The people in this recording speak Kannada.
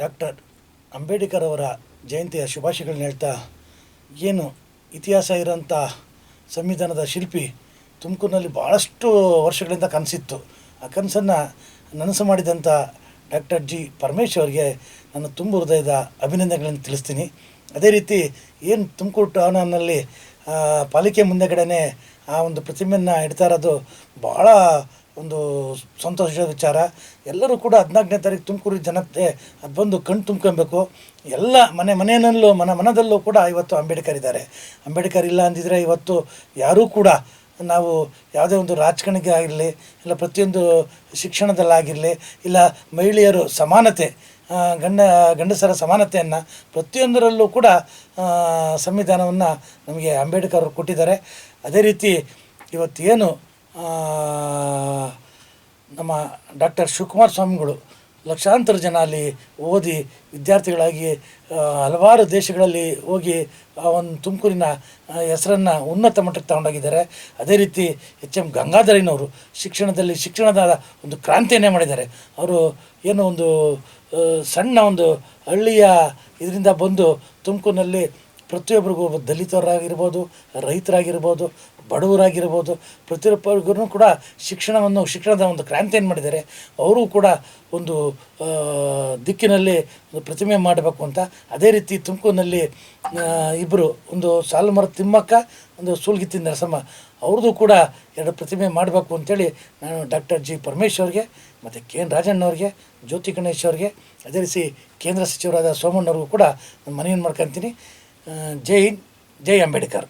ಡಾಕ್ಟರ್ ಅಂಬೇಡ್ಕರ್ ಅವರ ಜಯಂತಿಯ ಶುಭಾಶಯಗಳನ್ನ ಹೇಳ್ತಾ, ಏನು ಇತಿಹಾಸ ಇರೋಂಥ ಸಂವಿಧಾನದ ಶಿಲ್ಪಿ ತುಮಕೂರಿನಲ್ಲಿ ಭಾಳಷ್ಟು ವರ್ಷಗಳಿಂದ ಕನಸಿತ್ತು. ಆ ಕನಸನ್ನು ನನಸು ಮಾಡಿದಂಥ ಡಾಕ್ಟರ್ ಜಿ ಪರಮೇಶ್ ಅವರಿಗೆ ನನ್ನ ತುಂಬ ಹೃದಯದ ಅಭಿನಂದನೆಗಳನ್ನು ತಿಳಿಸ್ತೀನಿ. ಅದೇ ರೀತಿ ಏನು ತುಮಕೂರು ಟೌನಲ್ಲಿ ಪಾಲಿಕೆ ಮುಂದೆಗಡೆನೆ ಆ ಒಂದು ಪ್ರತಿಮೆಯನ್ನು ಇಡ್ತಾ ಇರೋದು ಭಾಳ ಒಂದು ಸಂತೋಷದ ವಿಚಾರ. ಎಲ್ಲರೂ ಕೂಡ ಹದಿನಾಲ್ಕನೇ ತಾರೀಕು ತುಮಕೂರು ಜನತೆ ಅದು ಬಂದು ಕಣ್ಣು ತುಂಬ್ಕೊಬೇಕು ಎಲ್ಲ ಮನೆ ಮನೆಯಲ್ಲೂ ಮನ ಮನದಲ್ಲೂ ಕೂಡ ಇವತ್ತು ಅಂಬೇಡ್ಕರ್ ಇದ್ದಾರೆ. ಅಂಬೇಡ್ಕರ್ ಇಲ್ಲ ಅಂದಿದ್ರೆ ಇವತ್ತು ಯಾರೂ ಕೂಡ ನಾವು ಯಾವುದೇ ಒಂದು ರಾಜಕಾರಣಿಗೆ ಆಗಿರಲಿ ಇಲ್ಲ ಪ್ರತಿಯೊಂದು ಶಿಕ್ಷಣದಲ್ಲಾಗಿರಲಿ ಇಲ್ಲ ಮಹಿಳೆಯರು ಸಮಾನತೆ ಗಂಡ ಗಂಡಸರ ಸಮಾನತೆಯನ್ನು ಪ್ರತಿಯೊಂದರಲ್ಲೂ ಕೂಡ ಸಂವಿಧಾನವನ್ನು ನಮಗೆ ಅಂಬೇಡ್ಕರ್ ಕೊಟ್ಟಿದ್ದಾರೆ. ಅದೇ ರೀತಿ ಇವತ್ತೇನು ಆ, ನಮ್ಮ ಡಾಕ್ಟರ್ ಶಿವಕುಮಾರ ಸ್ವಾಮಿಗಳು ಲಕ್ಷಾಂತರ ಜನ ಅಲ್ಲಿ ಓದಿ ವಿದ್ಯಾರ್ಥಿಗಳಾಗಿ ಹಲವಾರು ದೇಶಗಳಲ್ಲಿ ಹೋಗಿ ಆ ಒಂದು ತುಮಕೂರಿನ ಹೆಸರನ್ನು ಉನ್ನತ ಮಟ್ಟಕ್ಕೆ ತಗೊಂಡೋಗಿದ್ದಾರೆ. ಅದೇ ರೀತಿ ಎಚ್ ಎಂ ಗಂಗಾಧರಯ್ಯನವರು ಶಿಕ್ಷಣದಲ್ಲಿ ಶಿಕ್ಷಣದ ಒಂದು ಕ್ರಾಂತಿಯನ್ನೇ ಮಾಡಿದ್ದಾರೆ. ಅವರು ಏನು ಒಂದು ಸಣ್ಣ ಒಂದು ಹಳ್ಳಿಯ ಇದರಿಂದ ಬಂದು ತುಮಕೂರಿನಲ್ಲಿ ಪ್ರತಿಯೊಬ್ಬರಿಗೂ ದಲಿತರಾಗಿರ್ಬೋದು, ರೈತರಾಗಿರ್ಬೋದು, ಬಡವರಾಗಿರ್ಬೋದು, ಪ್ರತಿಯೊಬ್ಬರಿಗೂ ಕೂಡ ಶಿಕ್ಷಣವನ್ನು, ಶಿಕ್ಷಣದ ಒಂದು ಕ್ರಾಂತಿಯನ್ನು ಮಾಡಿದ್ದಾರೆ, ಅವರು ಕೂಡ ಒಂದು ದಿಕ್ಕಿನಲ್ಲಿ ಒಂದು ಪ್ರತಿಮೆ ಮಾಡಬೇಕು ಅಂತ ಅದೇ ರೀತಿ ತುಮಕೂರಿನಲ್ಲಿ ಇಬ್ಬರು ಒಂದು ಸಾಲುಮರ ತಿಮ್ಮಕ್ಕ, ಒಂದು ಸೂಲ್ಗಿತ್ತಿ ನರಸಮ್ಮ ಅವ್ರದ್ದು ಕೂಡ ಎರಡು ಪ್ರತಿಮೆ ಮಾಡಬೇಕು ಅಂತೇಳಿ ನಾನು ಡಾಕ್ಟರ್ ಜಿ ಪರಮೇಶ್ವರ್ಗೆ ಮತ್ತು ಕೆ ಎನ್ ರಾಜಣ್ಣವ್ರಿಗೆ ಜ್ಯೋತಿ ಗಣೇಶ್ ಅವ್ರಿಗೆ, ಅದೇ ರೀತಿ ಕೇಂದ್ರ ಸಚಿವರಾದ ಸೋಮಣ್ಣವ್ರಿಗೂ ಕೂಡ ನಾನು ಮನವಿಯನ್ನು ಮಾಡ್ಕೊತೀನಿ. ಆ, ಜೈ ಹಿಂದ್ ಜೈ ಅಂಬೇಡ್ಕರ್